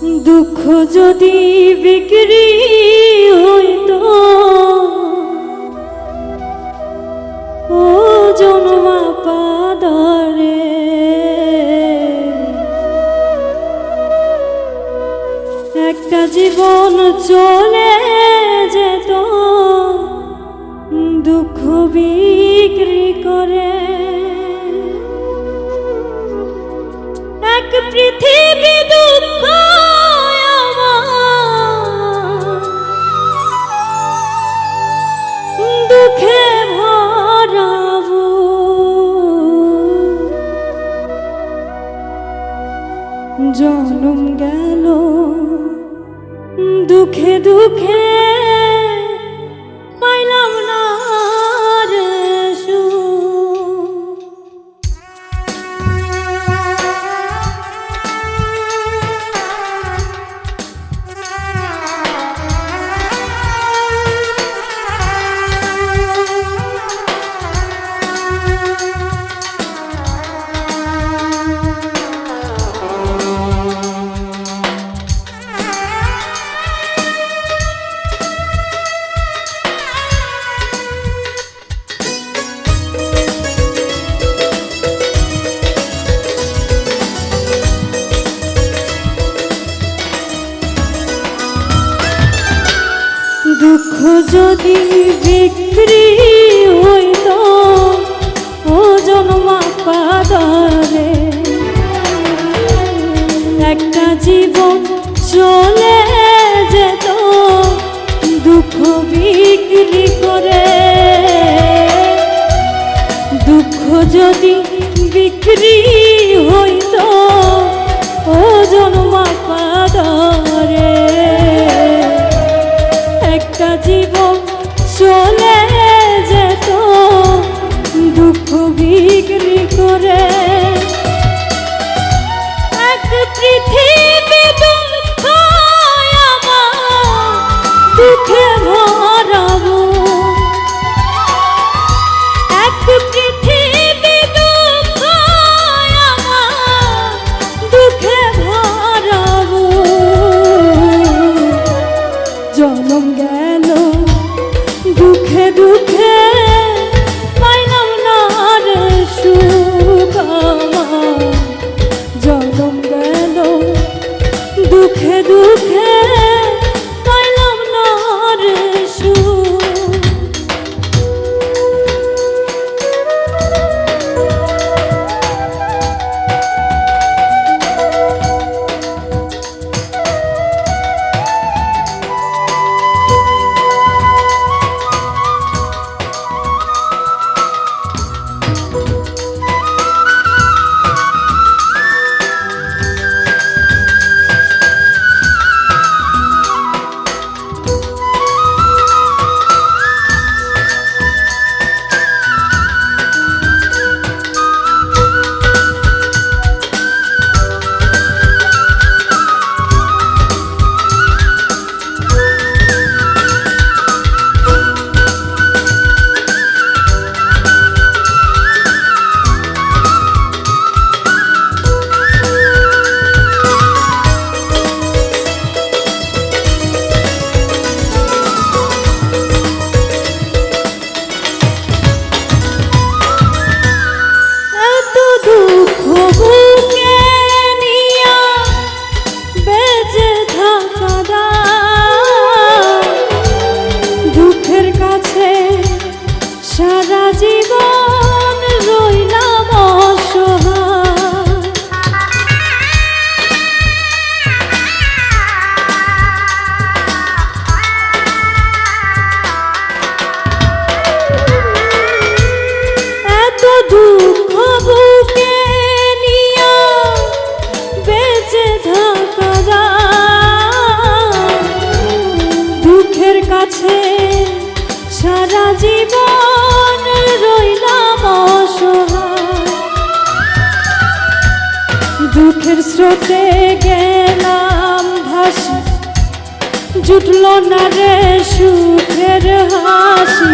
দুঃখ যদি বিক্রি হইত ও জন্মা পাদরে একটা জীবন চলে জনম গেল। দুঃখে দুঃখে একটা জীবন চলে যেত দুঃখ বিক্রি করে। দুঃখ যদি দুঃখের স্রোতে গেলাম ভাসি। জুটল না রে সুখের হাসি।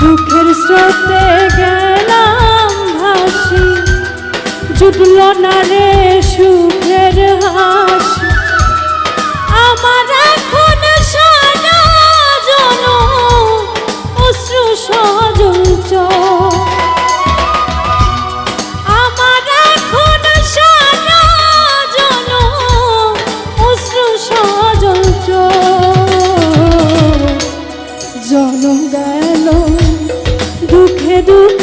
দুঃখের স্রোতে গেলাম ভাসি। জুটল না রে সুখের হাসি। দুঃখে দুঃখে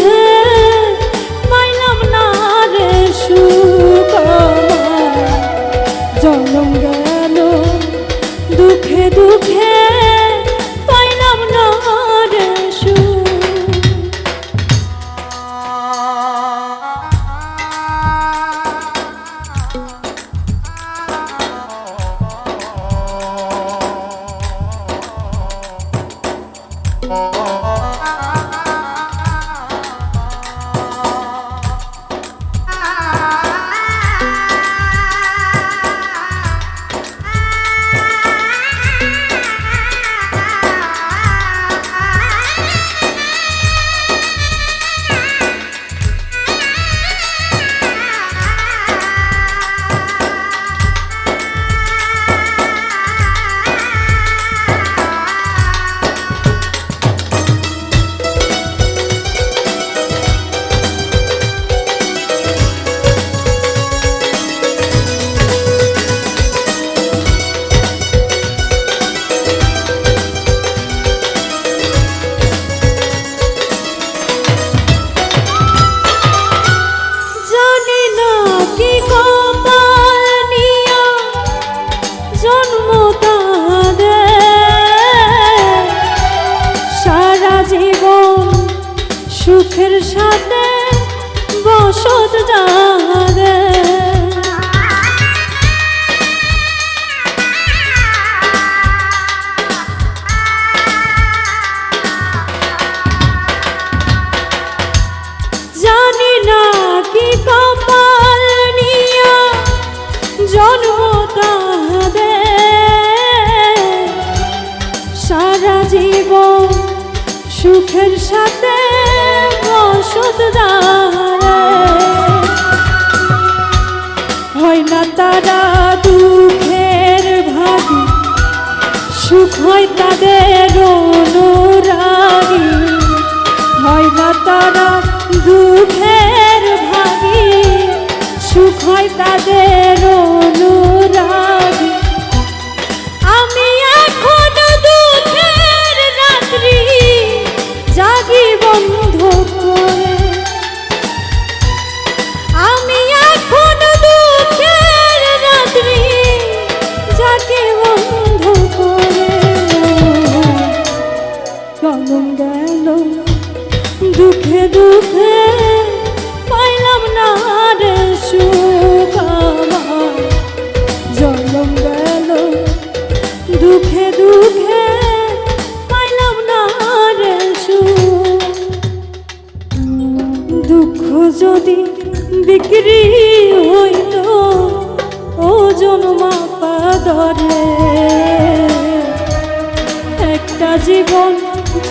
তারা দুঃখের ভাগী। সুখ হয় তাদের অনুরাগী। হয় না তারা দুঃখের ভাগী। সুখ হয় তাদের জনম গেল? দুঃখে দুঃখে পাইলাম না রে সুখ আমার। জনম গেল, দুঃখে দুঃখে পাইলাম না রে সুখ। দুঃখ যদি বিক্রি হইত ওজন মাপা দরে। একটা জীবন